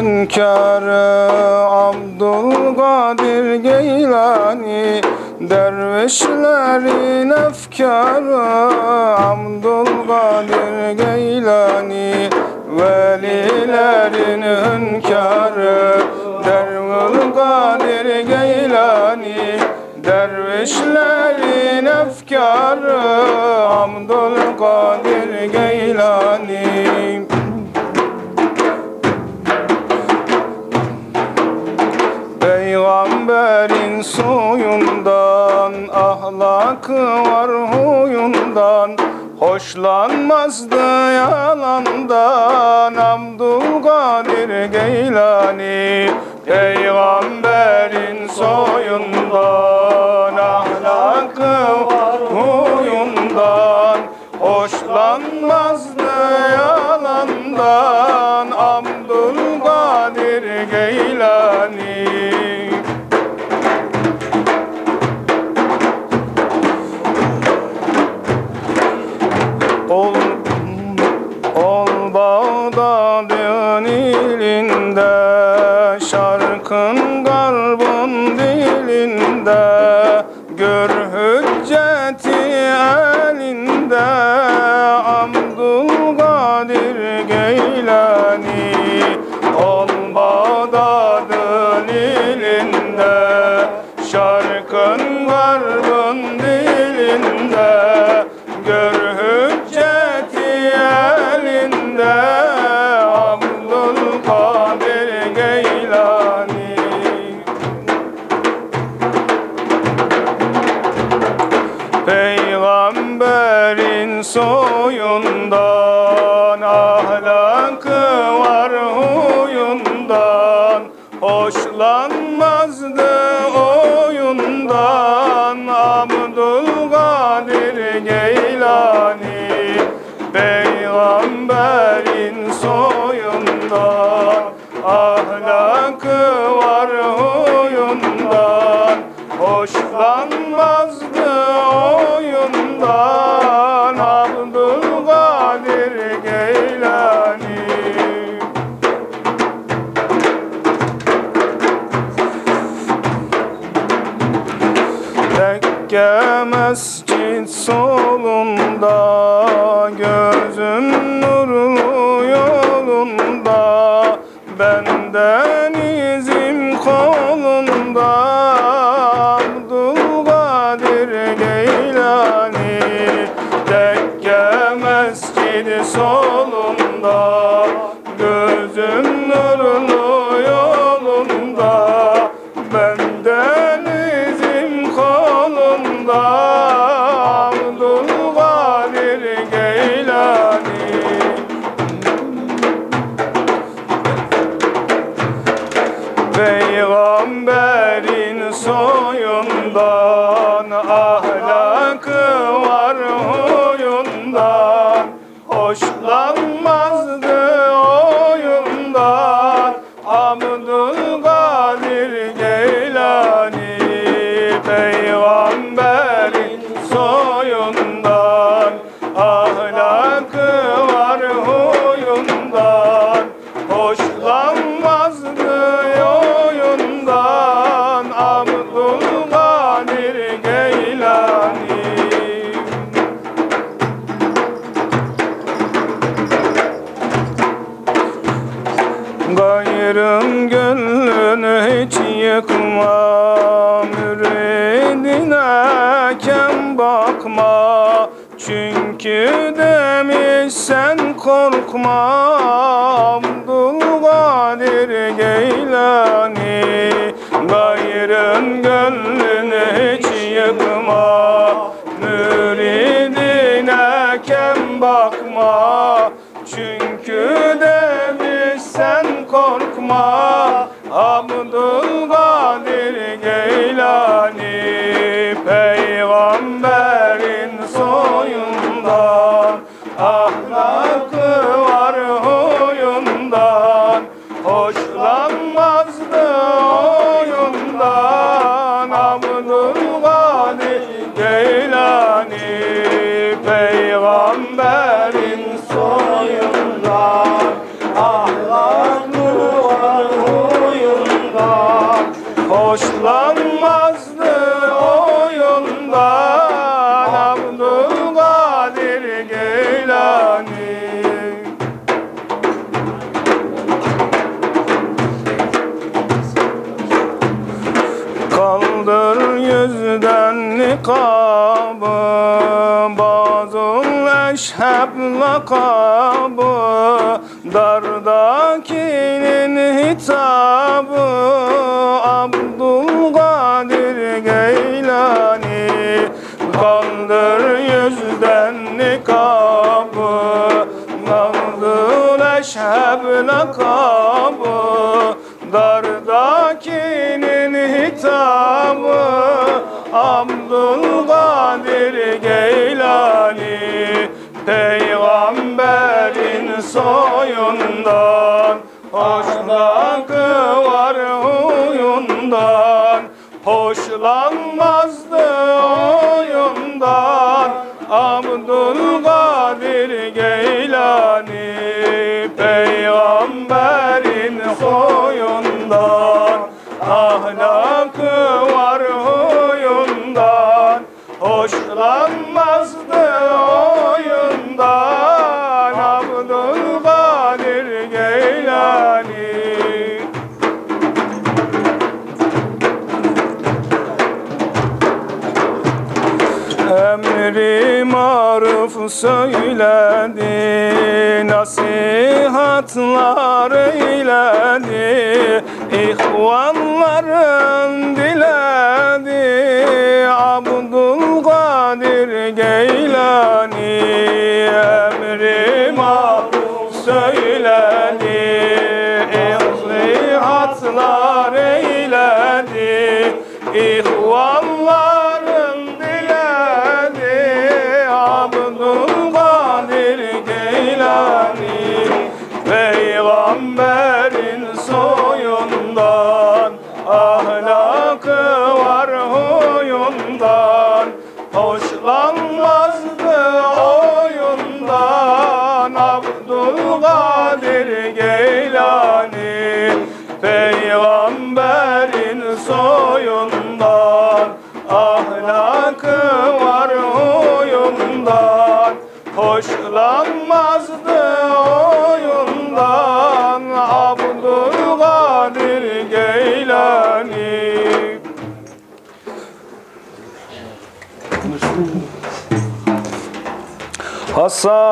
hünkârı Abdülkadir Geylani Dervişlerin efkarı Abdülkadir Geylani Velilerin hünkârı Dervülkadir Geylani Dervişlerin efkarı Abdülkadir Geylani Peygamberin soyundan Ahlakı var huyundan. Hoşlanmazdı yalandan Abdülkadir Geylani. Peygamberin soyundan Bağdat'ın ilinde Şarkın garbın dilinde. Gör hücceti elinde Abdülkadir Geylani. Ol soyundan Ahlakı var huyundan Hoşlanmazdı Tekke mescid solunda Gözüm nurlu yolunda. Benden Gayrın gönlünü hiç yıkma Müridine kem bakma. Çünkü demiş sen korkma. Abdülkadir Geylani Gayrın gönlünü hiç korkma. Abdülkadir Geylani nikabı Bazıl eşheb lakabı Dardakinin hitabı Abdülkadir Geylani Kaldır yüzden nikabı Nazıl eşheb lakabı Dardakinin hitabı Abdülkadir Geylani Peygamberin soyundan Hoşlakı var huyundan Hoşlanmazdı oyundan Abdülkadir Geylani Peygamberin Abdülkadir Geylani. Emri maruf söyledi Nasihatlar eyledi. İhvanların İhvanların diledi Abdülkadir Geylani Peygamberin soyundan Ahlakı var huyundan Hoşlanmazdı oyundan Abdülkadir Geylani وصى